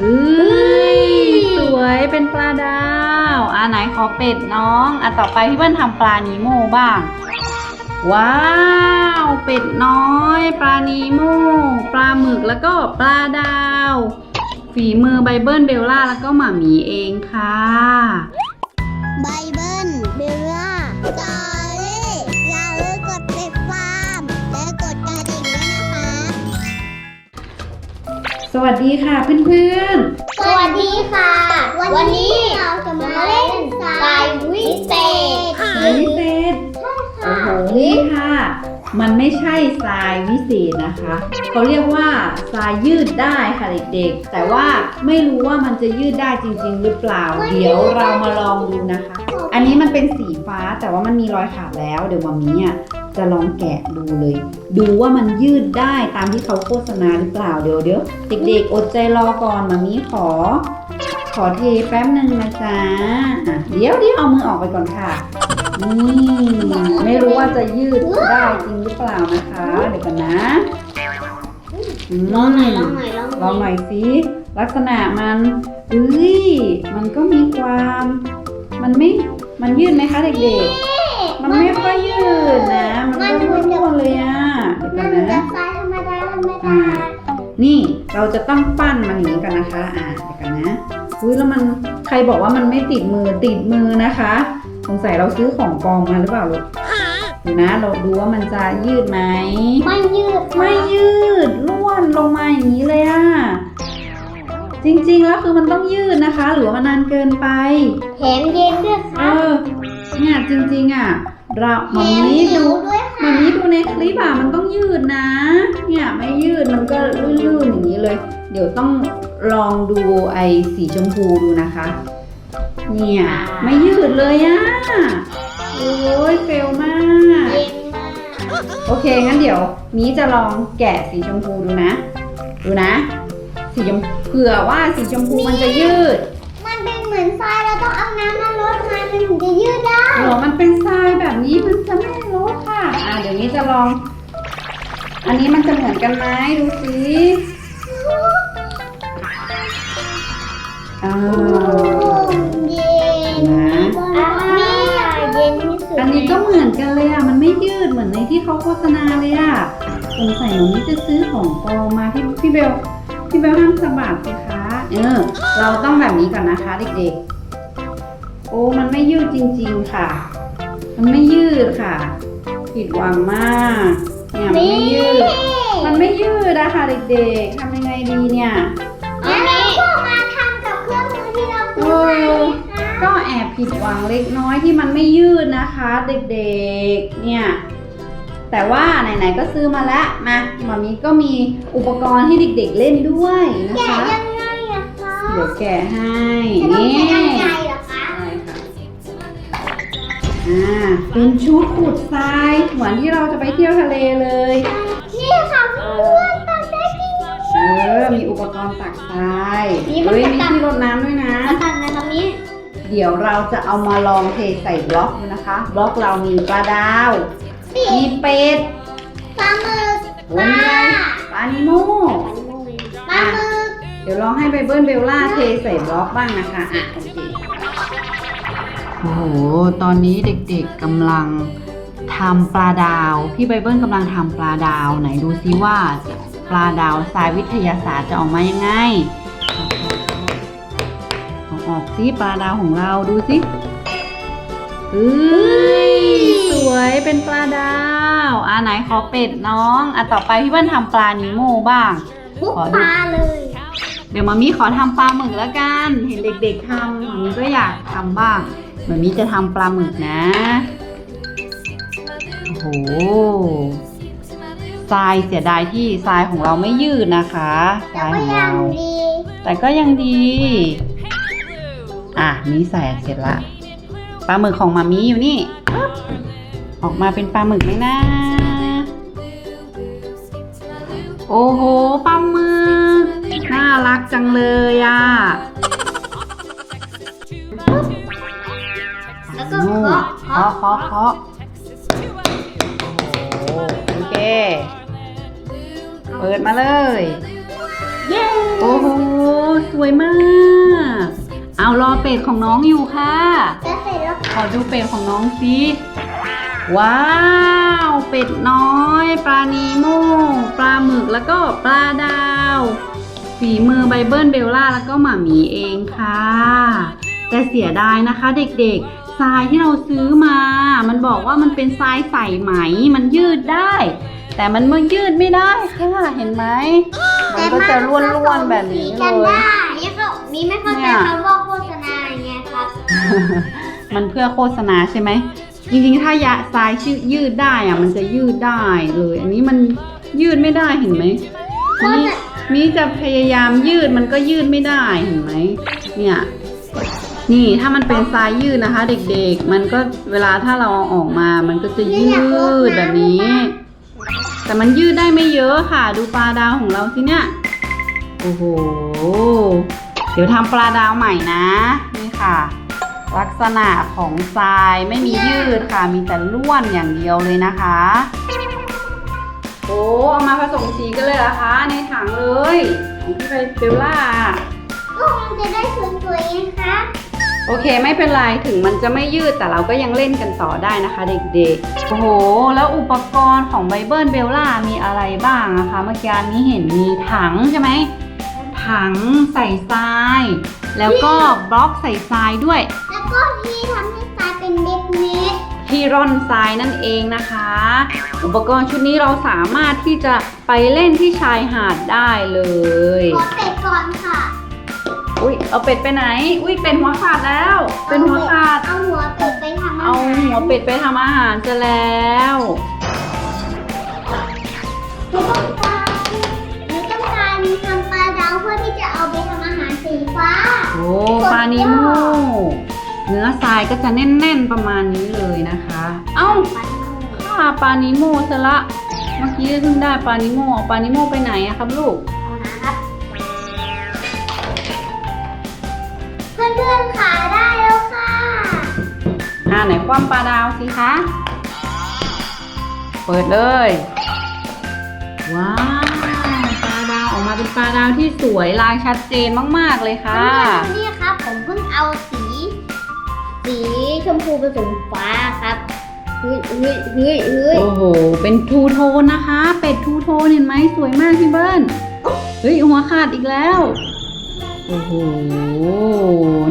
เอ้ยสวยเป็นปลาดาวอ่าไหนขอเป็ดน้องอะต่อไปพี่เบิ้ลทำปลานีโมบ้าง ว้าว เป็ดน้อย ปลานีโมปลาหมึกแล้วก็ปลาดาว ฝีมือไบเบิลเบลล่าแล้วก็หมามีเองค่ะ ไบเบิลเบลล่า สวัสดีค่ะเพื่อนสวัสดีค่ะ วันนี้เราจะมาเล่นสายวิเศษๆวิเศษโอ้โหนี่ค่ะ มันไม่ใช่ทรายวิเศษนะคะเขาเรียกว่าทรายยืดได้ค่ะเด็กๆ แต่ว่าไม่รู้ว่ามันจะยืดได้จริง ๆ หรือเปล่า เดี๋ยวเรามาลองดูนะคะ อันนี้มันเป็นสีฟ้าแต่ว่ามันมีรอยขาดแล้ว เดี๋ยวมามีอะ จะลองแกะดูเลย ดูว่ามันยืดได้ตามที่เขาโฆษณาหรือเปล่าเดี๋ยวเดี๋ยวเด็กๆ อดใจรอก่อนมามีขอ ขอเทแป๊บหนึ่งนะจ๊ะอะเดี๋ยวเดี๋ยวเอามือออกไปก่อนค่ะนี่ไม่รู้ว่าจะยืดได้จริงหรือเปล่านะคะ เดี๋ยวกันนะลองหน่อยลองหน่อยลองหน่อยสิลักษณะมันเอ้ยมันก็มีความ มันไม่มันยืดไหมคะเด็กๆ มันไม่ค่อยยืดนะ มันก็ร่วนๆเลยอะเดี๋ยวมักันนจะนะทรายธรรมดาธรรมอ่าดานี่เราจะต้องปั้นมันอย่างนี้กันนะคะ อ่าเดี๋ยวกันนะอุ้ยแล้วมันใครบอกว่ามันไม่ติดมือติดมือนะคะ สงสัยเราซื้อของปลอมมาหรือเปล่าลูกเดี๋ยวนะ เราดูว่ามันจะยืดไหม ไม่ยืดไม่ยืดล้วนลงมาอย่างนี้เลยอะจริงๆแล้วคือมันต้องยืดนะคะ หรือว่ามันนานเกินไป แถมเย็นด้วยเอค่ะอเนี่ยจริงๆอะ เราแถมันมนี้หิดูวด้วยมัค่ะนนี้ดูในคลิปอะมันต้องยืดนะ เนี่ยไม่ยืดมันก็ลื่นๆอย่างนี้เลย เดี๋ยวต้องลองดูไอ้สีชมพูดูนะคะ เนี่ยไม่ยืดเลยอะโอ้ยเฟลมากเย็นมาก โอเคงั้นเดี๋ยวนี้จะลองแกะสีชมพูดูนะ ดูนะ สีชมเผื่อว่าสีชมพูมันจะยืด มันเป็นเหมือนทรายเราต้องเอาน้ำมาลดมันมันถึงจะยืดได้หรอมันเป็นทรายแบบนี้มันจะไม่ลดค่ะ อ่าเดี๋ยวนี้จะลอง อันนี้มันจะเหมือนกันไหมดูสิอ่าเย็นนะนี่เย็นที่สุดอันนี้ก็เหมือนกันเลยอะ มันไม่ยืดเหมือนในที่เขาโฆษณาเลยอะสงสัยหนูนี่จะซื้อของปลอมมาพี่พี่เบลพี่เบลห้ามสะบัดสิคะ เออเราต้องแบบนี้ก่อนนะคะเด็กๆ โอ้มันไม่ยืดจริงๆค่ะ มันไม่ยืดค่ะ ผิดหวังมากเนี่ยมันไม่ยืด มันไม่ยืดอะค่ะเด็กๆทำยังไงดีเนี่ยแล้วเราก็มาทำกับเครื่องมือที่เราซื้อมานะคะก็แอบผิดหวังเล็กน้อยที่มันไม่ยืดนะคะ เด็กๆ เนี่ย แต่ว่าไหนๆก็ซื้อมาแล้วมาหมามีก็มีอุปกรณ์ให้เด็กๆเล่นด้วยนะแกะคะ ดี๋ยวแกะให้จะต้องนี่ใช้กันไกรเหรอคะใช่ค่ะอ่าเป็นชุดขุดทรายเหมือนที่เราจะไปเที่ยวทะเลเลย นี่ค่ะเพื่อนๆตัดได้จริงเออมีอุปกรณ์ตักทรายนี่มันเฮ้ยจะมีตักที่รดน้ำด้วยนะมาตัดในตรงนี้ เดี๋ยวเราจะเอามาลองเทใส่บล็อกดูนะคะบล็อกเรามีปลาดาวปีมีเป็ดปลาหมึกโอ้ปยลาปลานิโมปลาหมึก เดี๋ยวลองให้ไบเบิลเบลล่าเทใส่บล็อกบ้างนะคะอะโอเคโอ้โห ตอนนี้เด็กๆกำลังทำปลาดาว พี่ไบเบิลกำลังทำปลาดาว ไหนดูซิว่าปลาดาวทรายวิทยาศาสตร์จะออกมายังไงเอาออกซิปลาดาวของเราดูสิเอ้ยสวยเป็นปลาดาวอะไหนขอเป็ดน้องอะต่อไปพี่เบิ้ลทำปลานิโมบ้างทุกขอดูปลาเลย เดี๋ยวมามีขอทำปลาหมึกแล้วกัน เห็นเด็กๆทำมามีก็อยากทำบ้างมามีจะทำปลาหมึกนะ โอ้โหทรายเสียดายที่ทรายของเราไม่ยืดนะคะทรายของเราแต่ก็ยังดี อะมีใส่เสร็จละปลาหมึกของมามีอยู่นี่ออกมาเป็นปลาหมึกไหมนะ โอ้โห ปลาหม น่ารักจังเลยอะ แล้วก็เคาะเคาะเคาะเคาะโอ้โอเค เปิดมาเลย เย้โอ้โห สวยมาก เอารอเป็ดของน้องอยู่ค่ะ จะเสร็จแล้วขอดูเป็ดของน้องสิว้าว เป็ดน้อย ปลานีโม ปลาหมึกแล้วก็ปลาดาว ฝีมือไบเบิลเบลล่าแล้วก็หมาหมีเองค่ะ แต่เสียดายนะคะเด็กๆทรายที่เราซื้อมา มันบอกว่ามันเป็นทรายใสไหม มันยืดได้ แต่มันมันยืดไม่ได้ค่ะเห็นไหมมันก็จะร่วนๆแบบนี้เลกันยได้ยังก็มีไม่เข้าใจเนี่ยคำว่าโฆษณาอย่างเงี้ยครับ มันเพื่อโฆษณาใช่ไหมจริงๆ ถ้ายะทรายชื่อยืดได้อะมันจะยืดได้เลย อันนี้มันยืดไม่ได้เห็นไหมโฆษนี่ณา มีจะพยายามยืดมันก็ยืดไม่ได้เห็นไหมเนี่ยนี่ถ้ามันเป็นทรายยืดนะคะ เด็กๆ มันก็เวลาถ้าเราเอาออกมา มันก็จะยืดแบบนี้ แต่มันยืดได้ไม่เยอะค่ะ ดูปลาดาวของเราสิเนี่ยโอ้โหเดี๋ยวทำปลาดาวใหม่นะ นี่ค่ะ ลักษณะของทรายไม่มียืดค่ะ มีแต่ล้วนอย่างเดียวเลยนะคะ มาผสมสีกันเลยเหรอคะ ในถังเลยของพี่ไบเบลล่าก็มันจะได้สวยๆไงคะโอเคไม่เป็นไรถึงมันจะไม่ยืดแต่เราก็ยังเล่นกันต่อได้นะคะ เด็กๆ โอ้โห แล้วอุปกรณ์ของไบเบิลเบลล่ามีอะไรบ้างนะคะ เมื่อกี้นี้เห็นมีถังใช่ไหมถังใส่ทราย แล้วก็บล็อกใส่ทรายด้วย แล้วก็ที่ทำให้ทรายเป็นเม็ดเม็ด ที่ร่อนทรายนั่นเองนะคะ อุปกรณ์ชุดนี้เราสามารถที่จะไปเล่นที่ชายหาดได้เลยๆขอเป็ดก่อนค่ะอุ้ยเอาเป็ดไปไหน อุ้ยเป็ดหัวขาดแล้ว เป็นหัวขาด เอาหัวเป็ดไปทำอาเอาหารหัวเป็ดไปทำอาหารจะแล้วหนูต้องการหนูต้องการทำปลาดาวเพื่อที่จะเอาไปทำอาหารสีฟ้า โอ้ปลานิโม เนื้อทรายก็จะแน่นๆประมาณนี้เลยนะคะ เอ้าฆ่าปลานิโมซะละ เมื่อกี้เพิ่งได้ปลานิโมเอาปลานิโมไปไหนอะครับลูกเอานะครับเพื่อนๆขาได้แล้วค่ะอ่าไหนคว่ำปลาดาวสิคะ เปิดเลย ว้าวปลาดาวออกมาเป็นปลาดาวที่สวยลายชัดเจนมากๆเลยค่ะเพื่อนๆนี่ครับผมเพิ่งเอาสี สีชมพูผสมฟ้าครับเฮ้ยเฮ้ยเฮ้ยเฮ้ยโอ้โห เป็นทูโทนนะคะ เป็ดทูโทนเห็นไหมสวยมากพี่เบิ้ลเฮ้ยหัวขาดอีกแล้ว โอ้โห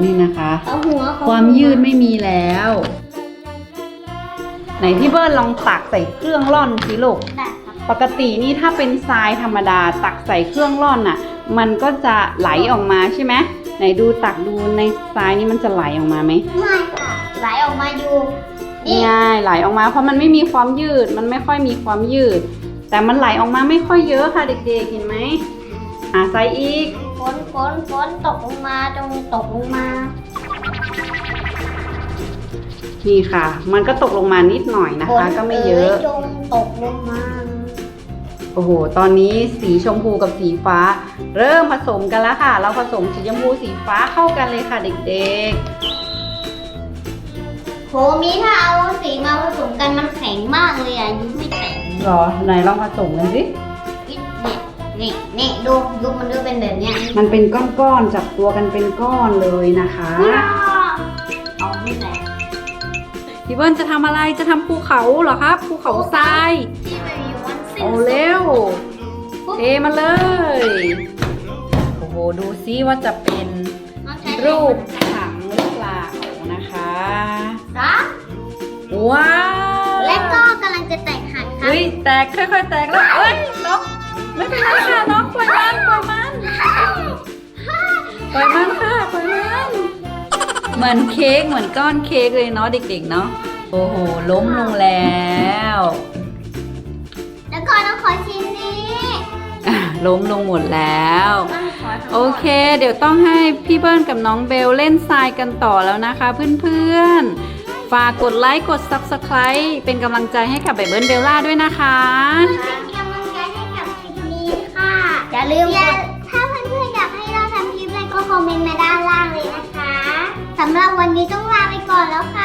นี่นะคะ เอาหัวเขความยืดไม่มีแล้ว ไหนพี่เบิ้ลลองตักใส่เครื่องร่อนสิลูก ได้ครับปกตินี่ถ้าเป็นทรายธรรมดาตักใส่เครื่องร่อนน่ะ มันก็จะไหลออกมาใช่ไหม ไหนดูตักดูในทรายนี่มันจะไหลออกมาไหมไม่ค่ะไหลออกมาอยู่นี่ง่ายไหลออกมา เพราะมันไม่มีความยืด มันไม่ค่อยมีความยืด แต่มันไหลออกมาไม่ค่อยเยอะค่ะเด็กๆเห็นไหมหาไซส์อีกฝนฝนฝนตกลงมาจงตกลงมานี่ค่ะ มันก็ตกลงมานิดหน่อยนะฝคะนก็ไม่เยอะจงตกลงมา โอ้โห ตอนนี้สีชมพูกับสีฟ้า เริ่มผสมกันแล้วค่ะ เราผสมสีชมพูสีฟ้าเข้ากันเลยค่ะเด็กโหมีถ้าเอาสีมาผสมกันมันแข็งมากเลยอะยุบไม่แตกๆหรอไหนลองผสมกันสิ เนี่ยนี่นี่ดูดูมันดูเป็นแบบเนี้ยมันเป็นก้อนๆจับตัวกันเป็นก้อนเลยนะคะ เอาไม่แตกพี่เบิ้ลจะทำอะไรจะทำภูเขาเหรอครับภูเขาทราย ที่มันอยู่วันสิ้น เอาเร็วเทมาเลย โอ้โห ดูซิว่าจะเป็นมันใช้รูปถังหรือเปล่านะคะรักว้าว และก็กำลังจะแตกหักครับเฮ้ยแตกค่อยๆแตกแล้วเอ้ยน้องไม่เป็นไรค่ะน้องปล่อยมันปล่อยมันปล่อยมันค่ะปล่อยมันเหมือนเค้กเหมือนก้อนเค้กเลยเนาะเด็กๆเนาะโอ้โห ล้มลงแล้วแล้วก็ น้องขอชิ้นนี้อะล้มลงหมดแล้วน้องขอทั้งหมดโอเค เดี๋ยวต้องให้พี่เบิ้ลกับน้องเบลเล่นทรายกันต่อแล้วนะคะเพื่อนๆ ฝากกดไลค์กด Subscribe เป็นกำลังใจให้กับเบเบิ้ลเบลล่าด้วยนะคะ เป็นกำลังใจให้กับคลิปนี้ค่ะอย่าลืมกด ถ้าเพื่อนๆอยากให้เราทำคลิปอะไรก็คอมเมนต์มาด้านล่างเลยนะคะสำหรับวันนี้ต้องลาไปก่อนแล้วค่ะ